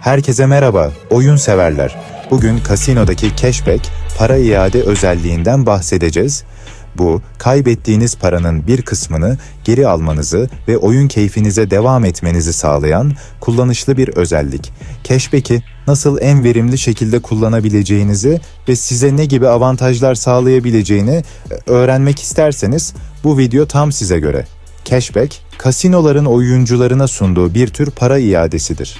Herkese merhaba, oyun severler. Bugün kasinodaki cashback, para iade özelliğinden bahsedeceğiz. Bu, kaybettiğiniz paranın bir kısmını geri almanızı ve oyun keyfinize devam etmenizi sağlayan kullanışlı bir özellik. Cashback'i nasıl en verimli şekilde kullanabileceğinizi ve size ne gibi avantajlar sağlayabileceğini e, öğrenmek isterseniz bu video tam size göre. Cashback, kasinoların oyuncularına sunduğu bir tür para iadesidir.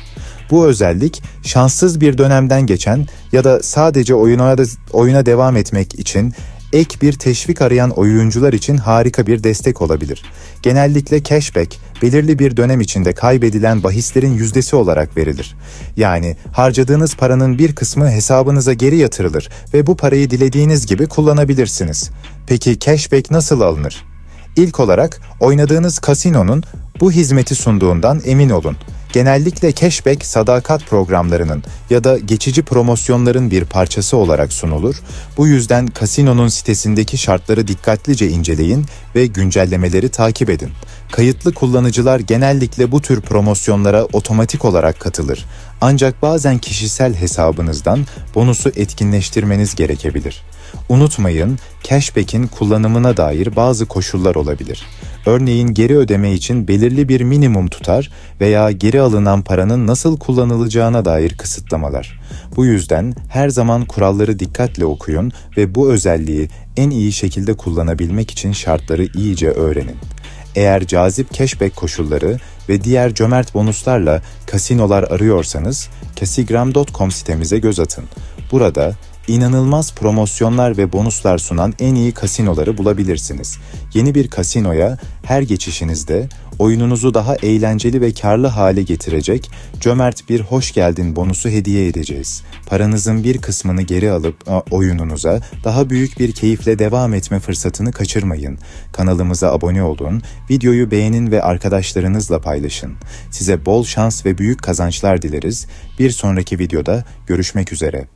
Bu özellik şanssız bir dönemden geçen ya da sadece oyuna, oyuna devam etmek için ek bir teşvik arayan oyuncular için harika bir destek olabilir. Genellikle cashback belirli bir dönem içinde kaybedilen bahislerin yüzdesi olarak verilir. Yani harcadığınız paranın bir kısmı hesabınıza geri yatırılır ve bu parayı dilediğiniz gibi kullanabilirsiniz. Peki cashback nasıl alınır? İlk olarak oynadığınız kasinonun bu hizmeti sunduğundan emin olun. Genellikle cashback sadakat programlarının ya da geçici promosyonların bir parçası olarak sunulur. Bu yüzden kasinonun sitesindeki şartları dikkatlice inceleyin ve güncellemeleri takip edin. Kayıtlı kullanıcılar genellikle bu tür promosyonlara otomatik olarak katılır. Ancak bazen kişisel hesabınızdan bonusu etkinleştirmeniz gerekebilir. Unutmayın, cashback'in kullanımına dair bazı koşullar olabilir. Örneğin geri ödeme için belirli bir minimum tutar veya geri alınan paranın nasıl kullanılacağına dair kısıtlamalar. Bu yüzden her zaman kuralları dikkatle okuyun ve bu özelliği en iyi şekilde kullanabilmek için şartları iyice öğrenin. Eğer cazip cashback koşulları ve diğer cömert bonuslarla kasinolar arıyorsanız kasigram.com sitemize göz atın. Burada inanılmaz promosyonlar ve bonuslar sunan en iyi kasinoları bulabilirsiniz. Yeni bir kasinoya her geçişinizde oyununuzu daha eğlenceli ve karlı hale getirecek cömert bir hoş geldin bonusu hediye edeceğiz. Paranızın bir kısmını geri alıp oyununuza daha büyük bir keyifle devam etme fırsatını kaçırmayın. Kanalımıza abone olun, videoyu beğenin ve arkadaşlarınızla paylaşın. Size bol şans ve büyük kazançlar dileriz. Bir sonraki videoda görüşmek üzere.